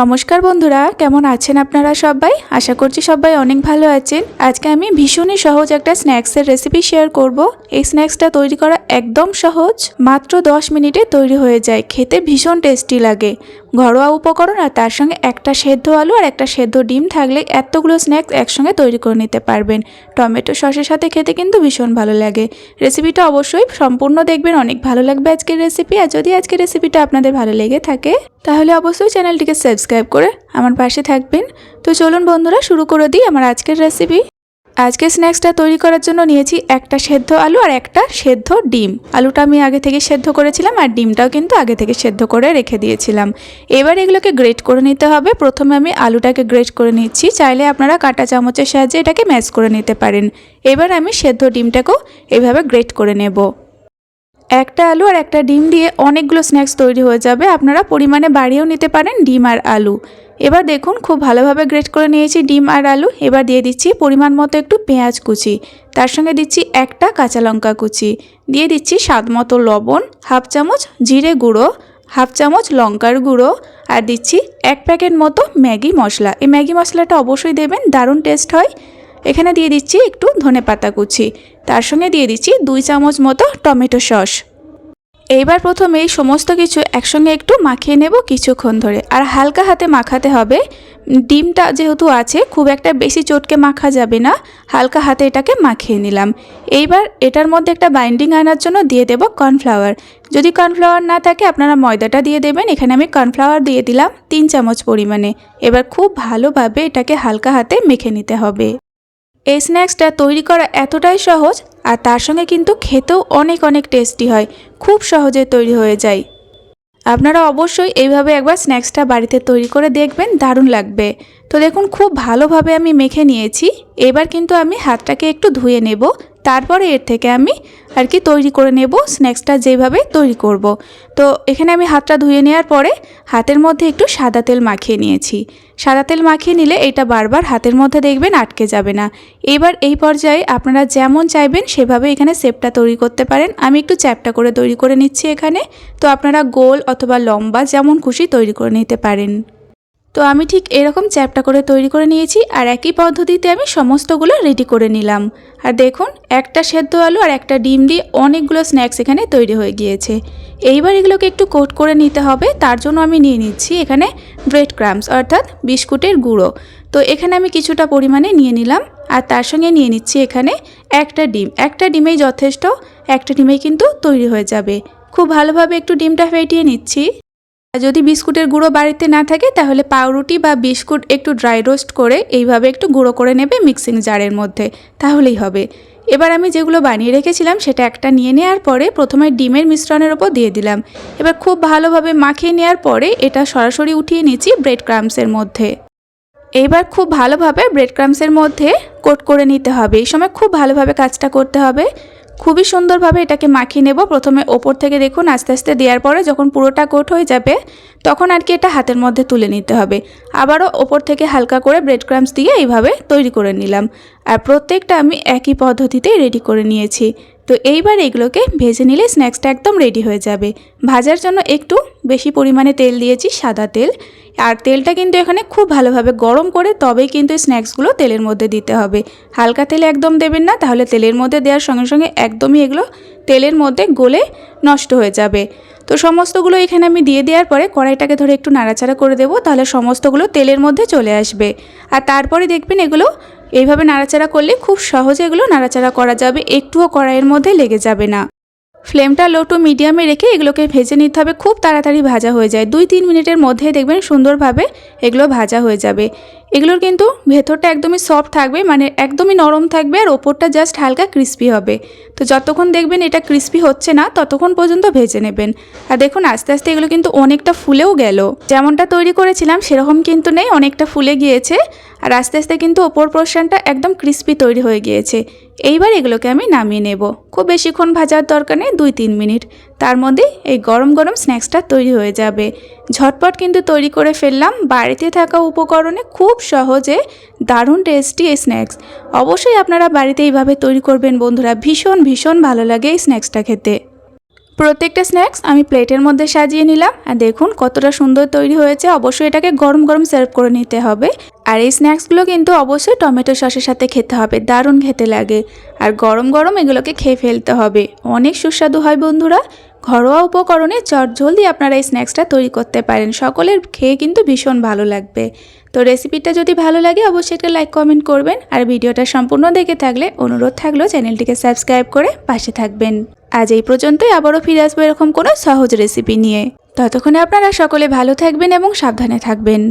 নমস্কার বন্ধুরা, কেমন আছেন আপনারা সবাই? আশা করছি সবাই অনেক ভালো আছেন। আজকে আমি ভীষণই সহজ একটা স্ন্যাক্সের রেসিপি শেয়ার করব। এই স্ন্যাক্সটা তৈরি করা একদম সহজ, মাত্র 10 মিনিটে তৈরি হয়ে যায়। খেতে ভীষণ টেস্টি লাগে। ঘরোয়া উপকরণ আর তার সঙ্গে একটা সেদ্ধ আলু আর একটা সেদ্ধ ডিম থাকলে এতগুলো স্ন্যাক্স একসঙ্গে তৈরি করে নিতে পারবেন। টমেটো সসের সাথে খেতে কিন্তু ভীষণ ভালো লাগে। রেসিপিটা অবশ্যই সম্পূর্ণ দেখবেন, অনেক ভালো লাগবে আজকের রেসিপি আর যদি আজকের রেসিপিটা আপনাদের ভালো লেগে থাকে, তাহলে অবশ্যই চ্যানেলটিকে সাবস্ক্রাইব করে আমার পাশে থাকবেন। তো চলুন বন্ধুরা, শুরু করে দিই আমার আজকের রেসিপি আজকে স্ন্যাক্সটা তৈরি করার জন্য নিয়েছি একটা সেদ্ধ আলু আর একটা সেদ্ধ ডিম। আলুটা আমি আগে থেকে সেদ্ধ করেছিলাম আর ডিমটাও কিন্তু আগে থেকে সেদ্ধ করে রেখে দিয়েছিলাম। এবার এগুলোকে গ্রেট করে নিতে হবে। প্রথমে আমি আলুটাকে গ্রেট করে নিচ্ছি। চাইলে আপনারা কাঁটা চামচের সাহায্যে এটাকে ম্যাশ করে নিতে পারেন। এবার আমি সেদ্ধ ডিমটাকেও এভাবে গ্রেট করে নেব। একটা আলু আর একটা ডিম দিয়ে অনেকগুলো স্ন্যাক্স তৈরি হয়ে যাবে। আপনারা পরিমাণে বাড়িয়েও নিতে পারেন ডিম আর আলু। এবার দেখুন, খুব ভালোভাবে গ্রেট করে নিয়েছি ডিম আর আলু। এবার দিয়ে দিচ্ছি পরিমাণ মতো একটু পেঁয়াজ কুচি। তার সঙ্গে দিচ্ছি একটা কাঁচা লঙ্কা কুচি। দিয়ে দিচ্ছি স্বাদ মতো লবণ, হাফ চামচ জিরে গুঁড়ো, হাফ চামচ লঙ্কার গুঁড়ো আর দিচ্ছি এক প্যাকেট মতো ম্যাগি মশলা। এই ম্যাগি মশলাটা অবশ্যই দেবেন, দারুণ টেস্ট হয়। এখানে দিয়ে দিচ্ছি একটু ধনে পাতা কুচি। তার সঙ্গে দিয়ে দিচ্ছি দুই চামচ মতো টমেটো সস। এইবার প্রথমে সমস্ত কিছু একসঙ্গে একটু মাখিয়ে নেব কিছুক্ষণ ধরে। আর হালকা হাতে মাখাতে হবে। ডিমটা যেহেতু আছে, খুব একটা বেশি চটকে মাখা যাবে না। হালকা হাতে এটাকে মাখিয়ে নিলাম। এইবার এটার মধ্যে একটা বাইন্ডিং আনার জন্য দিয়ে দেব কর্নফ্লাওয়ার। যদি কর্নফ্লাওয়ার না থাকে, আপনারা ময়দাটা দিয়ে দেবেন। এখানে আমি কর্নফ্লাওয়ার দিয়ে দিলাম তিন চামচ পরিমাণে। এবার খুব ভালোভাবে এটাকে হালকা হাতে মেখে নিতে হবে। এই স্ন্যাক্সটা তৈরি করা এতটাই সহজ আর তার সঙ্গে কিন্তু খেতেও অনেক অনেক টেস্টি হয়। খুব সহজে তৈরি হয়ে যায়। আপনারা অবশ্যই এইভাবে একবার স্ন্যাক্সটা বাড়িতে তৈরি করে দেখবেন, দারুণ লাগবে। তো দেখুন, খুব ভালোভাবে আমি মেখে নিয়েছি। এবার কিন্তু আমি হাতটাকে একটু ধুয়ে নেব। তারপরে এর থেকে আমি আর কি তৈরি করে নেব স্ন্যাক্সটা যেভাবে তৈরি করব। তো এখানে আমি হাতটা ধুয়ে নেওয়ার পরে হাতের মধ্যে একটু সাদা তেল মাখিয়ে নিয়েছি। সাদা তেল মাখিয়ে নিলে এটা বারবার হাতের মধ্যে দেখবেন আটকে যাবে না। এবার এই পর্যায়ে আপনারা যেমন চাইবেন সেভাবে এখানে শেপটা তৈরি করতে পারেন। আমি একটু চ্যাপটা করে তৈরি করে নিচ্ছি এখানে। তো আপনারা গোল অথবা লম্বা যেমন খুশি তৈরি করে নিতে পারেন। তো আমি ঠিক এরকম চ্যাপটা করে তৈরি করে নিয়েছি আর একই পদ্ধতিতে আমি সমস্তগুলো রেডি করে নিলাম। আর দেখুন, একটা সেদ্ধ আলু আর একটা ডিম দিয়ে অনেকগুলো স্ন্যাক্স এখানে তৈরি হয়ে গিয়েছে। এইবার এগুলোকে একটু কোট করে নিতে হবে, তার জন্য আমি নিয়ে নিচ্ছি এখানে ব্রেড ক্রামস অর্থাৎ বিস্কুটের গুঁড়ো। তো এখানে আমি কিছুটা পরিমাণে নিয়ে নিলাম, আর তার সঙ্গে নিয়ে নিচ্ছি এখানে একটা ডিম। একটা ডিমেই যথেষ্ট, একটা ডিমেই কিন্তু তৈরি হয়ে যাবে। খুব ভালোভাবে একটু ডিমটা ফেটিয়ে নিচ্ছি। যদি বিস্কুটের গুঁড়ো বাড়িতে না থাকে, তাহলে পাউরুটি বা বিস্কুট একটু ড্রাই রোস্ট করে এইভাবে একটু গুঁড়ো করে নেবে মিক্সিং জারের মধ্যে। তাহলেই হবে। এবার আমি যেগুলো বানিয়ে রেখেছিলাম, সেটা একটা নিয়ে নেওয়ার পরে প্রথমে ডিমের মিশ্রণের ওপর দিয়ে দিলাম। এবার খুব ভালোভাবে মাখিয়ে নেওয়ার পরে এটা সরাসরি উঠিয়ে নিচ্ছি ব্রেড ক্রামসের মধ্যে। এইবার খুব ভালোভাবে ব্রেড ক্রামসের মধ্যে কোট করে নিতে হবে। এই সময় খুব ভালোভাবে কাজটা করতে হবে। খুবই সুন্দরভাবে এটাকে মাখিয়ে নেব। প্রথমে ওপর থেকে দেখুন, আস্তে আস্তে দেওয়ার পরে যখন পুরোটা কোট হয়ে যাবে, তখন আর কি এটা হাতের মধ্যে তুলে নিতে হবে। আবারও ওপর থেকে হালকা করে ব্রেড ক্রামস দিয়ে এইভাবে তৈরি করে নিলাম। আর প্রত্যেকটা আমি একই পদ্ধতিতেই রেডি করে নিয়েছি। তো এইবার এগুলোকে ভেজে নিলে স্ন্যাক্সটা একদম রেডি হয়ে যাবে। ভাজার জন্য একটু বেশি পরিমাণে তেল দিয়েছি, সাদা তেল। আর তেলটা কিন্তু এখানে খুব ভালোভাবে গরম করে তবেই কিন্তু স্ন্যাক্সগুলো তেলের মধ্যে দিতে হবে। হালকা তেলে একদম দেবেন না, তাহলে তেলের মধ্যে দেওয়ার সঙ্গে সঙ্গে একদমই এগুলো তেলের মধ্যে গলে নষ্ট হয়ে যাবে। তো সমস্তগুলো এখানে আমি দিয়ে দেওয়ার পরে কড়াইটাকে ধরে একটু নাড়াচাড়া করে দেবো, তাহলে সমস্তগুলো তেলের মধ্যে চলে আসবে। আর তারপরে দেখবেন এগুলো এইভাবে নাড়াচাড়া করলে খুব সহজে এগুলো নাড়াচাড়া করা যাবে, একটুও কড়াইয়ের মধ্যে লেগে যাবে না। ফ্লেমটা লো টু মিডিয়ামে রেখে এগুলোকে ভেজে নিতে হবে, খুব তাড়াতাড়ি ভাজা হয়ে যায়। দুই তিন মিনিটের মধ্যেই দেখবেন সুন্দরভাবে এগুলো ভাজা হয়ে যাবে। এগুলোর কিন্তু ভেতরটা একদমই সফট থাকবে মানে একদমই নরম থাকবে আর ওপরটা জাস্ট হালকা ক্রিস্পি হবে। তো যতক্ষণ দেখবেন এটা ক্রিস্পি হচ্ছে না, ততক্ষণ পর্যন্ত ভেজে নেবেন। আর দেখুন, আস্তে আস্তে এগুলো কিন্তু অনেকটা ফুলেও গেল। যেমনটা তৈরি করেছিলাম, সেরকম কিন্তু নেই, অনেকটা ফুলে গিয়েছে। আর আস্তে আস্তে কিন্তু ওপর পোর্শনটা একদম ক্রিস্পি তৈরি হয়ে গিয়েছে। এইবার এগুলোকে আমি নামিয়ে নেব। খুব বেশিক্ষণ ভাজার দরকার নেই দুই তিন মিনিট। তার মধ্যে এই গরম গরম স্ন্যাক্সটা তৈরি হয়ে যাবে। ঝটপট কিন্তু তৈরি করে ফেললাম। বাড়িতে থাকা উপকরণে খুব সহজে দারুণ টেস্টি এই স্ন্যাক্স অবশ্যই আপনারা বাড়িতে এইভাবে তৈরি করবেন বন্ধুরা। ভীষণ ভীষণ ভালো লাগে এই স্ন্যাক্সটা খেতে। প্রত্যেকটা স্ন্যাক্স আমি প্লেটের মধ্যে সাজিয়ে নিলাম। আর দেখুন কতটা সুন্দর তৈরি হয়েছে। অবশ্যই এটাকে গরম গরম সার্ভ করে নিতে হবে। আর এই স্ন্যাক্সগুলো কিন্তু অবশ্যই টমেটো সসের সাথে খেতে হবে। দারুণ খেতে লাগে। আর গরম গরম এগুলোকে খেয়ে ফেলতে হবে। অনেক সুস্বাদু হয় বন্ধুরা। ঘরোয়া উপকরণে চট জলদি আপনারা এই স্ন্যাক্সটা তৈরি করতে পারেন। সকলের খেয়ে কিন্তু ভীষণ ভালো লাগবে। তো রেসিপিটা যদি ভালো লাগে অবশ্যই একটা লাইক কমেন্ট করবেন। আর ভিডিওটা সম্পূর্ণ দেখে থাকলে অনুরোধ থাকলেও চ্যানেলটিকে সাবস্ক্রাইব করে পাশে থাকবেন। আজ এই পর্যন্তই। আবারও ফিরে আসব এরকম কোনো সহজ রেসিপি নিয়ে। ততক্ষণে আপনারা সকলে ভালো থাকবেন এবং সাবধানে থাকবেন।